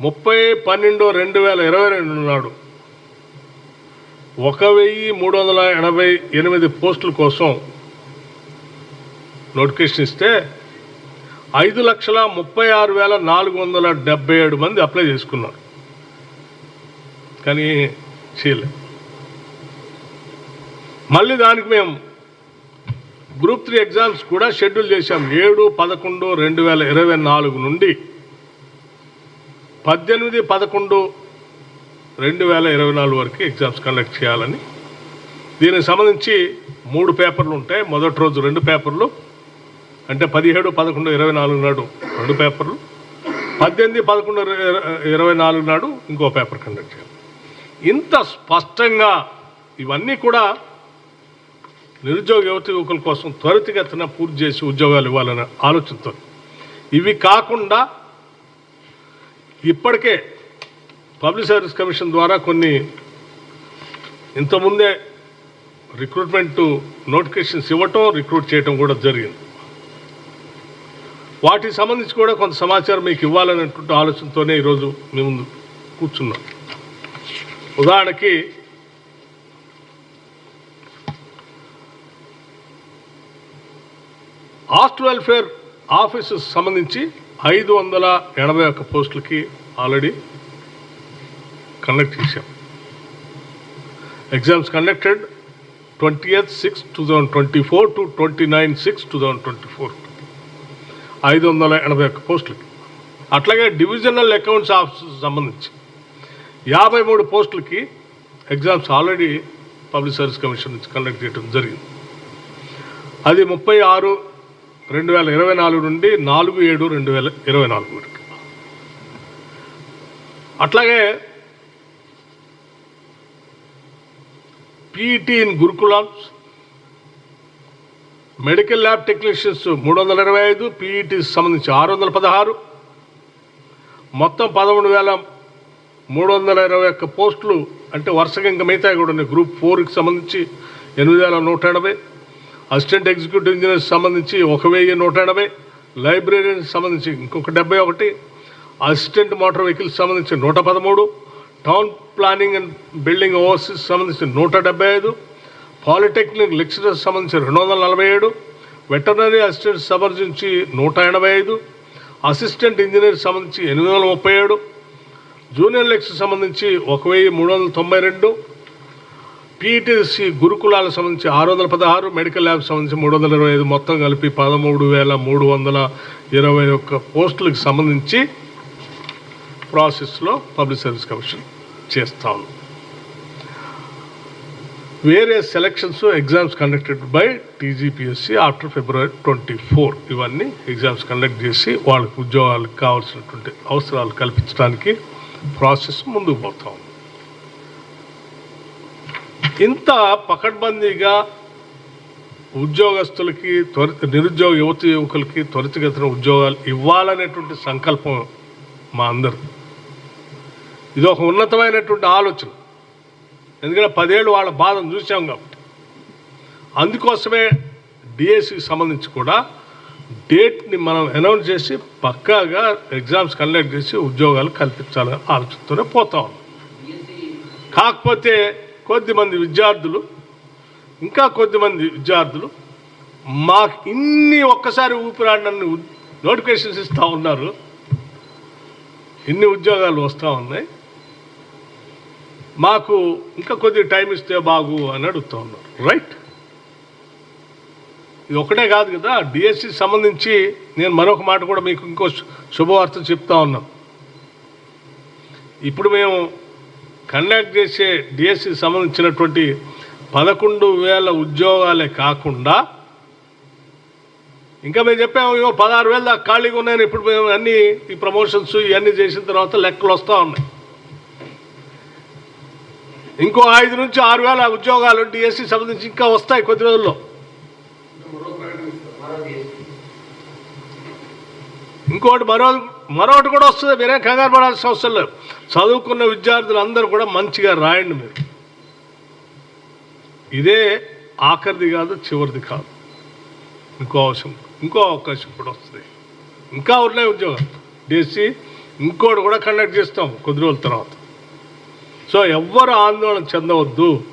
ముప్పై పన్నెండు రెండు వేల ఇరవై రెండు నాడు ఒక వెయ్యి మూడు వందల ఎనభై ఎనిమిది పోస్టుల కోసం నోటిఫికేషన్ ఇస్తే ఐదు లక్షల ముప్పై ఆరు వేల నాలుగు వందల డెబ్బై ఏడు మంది అప్లై చేసుకున్నారు. కానీ చేయలే. మళ్ళీ దానికి మేము గ్రూప్ త్రీ ఎగ్జామ్స్ కూడా షెడ్యూల్ చేశాం. ఏడు పదకొండు రెండు వేల ఇరవై నాలుగు నుండి పద్దెనిమిది పదకొండు రెండు వేల ఇరవై నాలుగు వరకు ఎగ్జామ్స్ కండక్ట్ చేయాలని. దీనికి సంబంధించి మూడు పేపర్లు ఉంటాయి. మొదటి రోజు రెండు పేపర్లు అంటే పదిహేడు పదకొండు ఇరవై నాలుగు నాడు రెండు పేపర్లు పద్దెనిమిది పదకొండు ఇరవై నాలుగు నాడు ఇంకో పేపర్ కండక్ట్ చేయాలి. ఇంత స్పష్టంగా ఇవన్నీ కూడా నిరుద్యోగ యువతి యువకుల కోసం త్వరితగతిన పూర్తి చేసి ఉద్యోగాలు ఇవ్వాలనే ఆలోచనతో. ఇవి కాకుండా ఇప్పటికే పబ్లిక్ సర్వీస్ కమిషన్ ద్వారా కొన్ని ఇంతకుముందే రిక్రూట్మెంట్ నోటిఫికేషన్స్ ఇవ్వటం రిక్రూట్ చేయటం కూడా జరిగింది. వాటికి సంబంధించి కూడా కొంత సమాచారం మీకు ఇవ్వాలనేటువంటి ఆలోచనతోనే ఈరోజు మీ ముందు కూర్చున్నాం. ఉదాహరణకి హాస్ట్ వెల్ఫేర్ ఆఫీసెస్ సంబంధించి ఐదు వందల ఎనభై ఒక్క పోస్టులకి ఆల్రెడీ కండక్ట్ చేశాం. Exams conducted twenty eighth six two thousand twenty four to twenty nine six two thousand twenty four ఐదు వందల ఎనభై ఒక్క పోస్టులకి. అట్లాగే డివిజనల్ అకౌంట్స్ ఆఫీసెస్ సంబంధించి యాభై మూడు పోస్టులకి exams already public service commission నుంచి కండక్ట్ చేయడం జరిగింది. అది ముప్పై ఆరు రెండు వేల ఇరవై నాలుగు నుండి నాలుగు ఏడు రెండు వేల ఇరవై నాలుగు వరకు. అట్లాగే PET in గురుకులామ్స్ medical lab technicians మూడు వందల ఇరవై ఐదు పీఈటీ సంబంధించి ఆరు వందల పదహారు మొత్తం పదమూడు వేల మూడు వందల ఇరవై ఒక్క పోస్టులు అంటే వరుసగా ఇంకా మిగతా కూడా ఉన్నాయి. గ్రూప్ ఫోర్కి సంబంధించి ఎనిమిది వేల నూట ఎనభై అసిస్టెంట్ ఎగ్జిక్యూటివ్ ఇంజనీర్స్ సంబంధించి ఒక వెయ్యి నూట ఎనభై లైబ్రరీకి సంబంధించి ఇంకొక డెబ్బై ఒకటి అసిస్టెంట్ మోటార్ వెహికల్స్ సంబంధించి నూట పదమూడు town planning and building overseers సంబంధించి నూట డెబ్బై ఐదు పాలిటెక్నిక్ లెక్చరర్స్ సంబంధించి రెండు వందల నలభై ఏడు వెటర్నరీ అసిస్టెంట్ సంబంధించి నూట ఎనభై ఐదు అసిస్టెంట్ ఇంజనీర్ సంబంధించి ఎనిమిది వందల ముప్పై ఏడు జూనియర్ లెక్చర్ సంబంధించి ఒక వెయ్యి మూడు వందల తొంభై రెండు పీటీసీ గురుకులాలకు సంబంధించి ఆరు వందల పదహారు మెడికల్ ల్యాబ్ సంబంధించి మూడు వందల ఇరవై ఐదు మొత్తం కలిపి పదమూడు వేల మూడు వందల ఇరవై ఒక్క పోస్టులకు సంబంధించి ప్రాసెస్లో పబ్లిక్ సర్వీస్ కమిషన్ చేస్తాను వేరే selections exams conducted by TGPSC after February twenty four. ఇవన్నీ ఎగ్జామ్స్ కండక్ట్ చేసి వాళ్ళకి ఉద్యోగాలకు కావాల్సినటువంటి అవసరాలు కల్పించడానికి ప్రాసెస్ ముందుకు పోతాం. ఇంత పకడ్బందీగా ఉద్యోగస్తులకి త్వరిత నిరుద్యోగ యువతి యువకులకి త్వరితగతిన ఉద్యోగాలు ఇవ్వాలనేటువంటి సంకల్పం మా అందరు. ఇది ఒక ఉన్నతమైనటువంటి ఆలోచన. ఎందుకంటే పదేళ్ళు వాళ్ళ బాధను చూసాం కాబట్టి. అందుకోసమే డిఎస్సికి సంబంధించి కూడా డేట్ని మనం అనౌన్స్ చేసి పక్కాగా ఎగ్జామ్స్ కండక్ట్ చేసి ఉద్యోగాలు కల్పించాలని ఆలోచనతోనే పోతా ఉన్నాం. కాకపోతే కొద్దిమంది విద్యార్థులు ఇంకా కొద్దిమంది విద్యార్థులు మాకు ఇన్ని ఒక్కసారి ఊపిరాడనని నోటిఫికేషన్స్ ఇస్తూ ఉన్నారు. ఇన్ని ఉద్యోగాలు వస్తూ ఉన్నాయి. మాకు ఇంకా కొద్ది టైం ఇస్తే బాగు అని అడుగుతూ ఉన్నారు. రైట్? ఇది ఒకటే కాదు కదా డిఎస్సి సంబంధించి నేను మరొక మాట కూడా మీకు ఇంకో శు- శుభవార్త చెప్తా ఉన్నాం. ఇప్పుడు మేము కండక్ట్ చేసే డిఎస్సి సంబంధించినటువంటి పదకొండు వేల ఉద్యోగాలే కాకుండా ఇంకా మేము చెప్పాము ఇవో పదహారు వేలు దాకా ఖాళీగా ఉన్నాయని ఇప్పుడు మేము అన్ని ఈ ప్రమోషన్స్ ఇవన్నీ చేసిన తర్వాత లెక్కలు వస్తూ ఉన్నాయి. ఇంకో ఐదు నుంచి ఆరు వేల ఉద్యోగాలు డిఎస్సి సంబంధించి ఇంకా వస్తాయి కొద్ది రోజుల్లో. ఇంకోటి మరో మరొకటి కూడా వస్తుంది. మీరే కంగారు పడాల్సిన అవసరం లేదు. చదువుకున్న విద్యార్థులు అందరూ కూడా మంచిగా రాయండి మీరు. ఇదే ఆఖరిది కాదు చివరిది కాదు. ఇంకో అవసరం ఇంకో అవకాశం కూడా వస్తుంది. ఇంకా ఉన్నాయి ఉద్యోగాలు డిఎస్సి ఇంకోటి కూడా కండక్ట్ చేస్తాం కొద్ది రోజుల తర్వాత. సో ఎవ్వరు ఆందోళన చెందవద్దు.